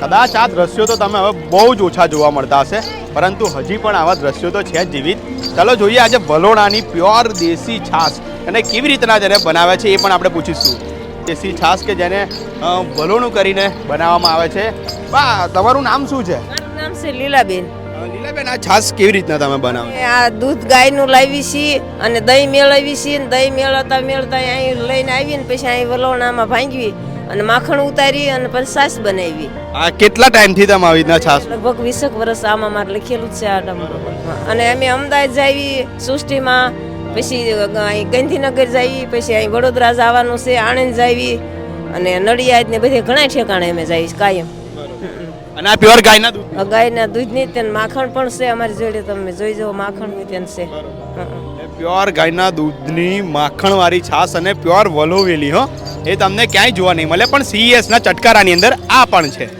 કદાચ આ દ્રશ્યો તો તમે હવે બહુ જ ઓછા જોવા મળતા હશે પરંતુ હજી પણ આવા દ્રશ્યો તો છે જીવિત ચાલો જોઈએ આજે વલોણાની પ્યોર દેશી છાશ અને કેવી રીતના જેને બનાવે છે એ પણ આપણે પૂછીશું. દેશી છાશ કે જેને વલોણું કરીને બનાવવામાં આવે છે. બા તમારું નામ શું છે? નામ છે લીલાબેન. લીલાબેન આ છાશ કેવી રીતના તમે બનાવો? આ દૂધ ગાયનું લાવી છીએ અને દહીં મેળવી છીએ દહીં મેળવતા મેળવતા અહીં લઈને આવીને પછી અહીં વલોણામાં ભાંગવી અને માખણ ઉતારી અને પછી સાસ બનાવી. આ કેટલા ટાઈમથી તમે આવી રીતના છાશ લગભગ વીસેક વર્ષ આમાં મારે લખેલું છે આ ડમ- અને અમે અમદાવાદ જાવી સૃષ્ટિમાં પછી અહીં ગાંધીનગર જાવી પછી અહીં વડોદરા જવાનું છે આણંદ જાવી અને નડિયાદ ને બધે ઘણા ઠેકાણે અમે જઈએ કાયમ. અને આ પ્યોર ગાયના દૂધ? ગાયના દૂધની તેન માખણ પણ છે અમારી જોડે તમે જોઈ જાઓ માખણ તેન છે. પ્યોર ગાયના દૂધની માખણવાળી છાશ અને પ્યોર વલોવેલી હો. એ તમને ક્યાંય જોવા નહીં મળે પણ સીએસના ચટકારાની અંદર આ પણ છે.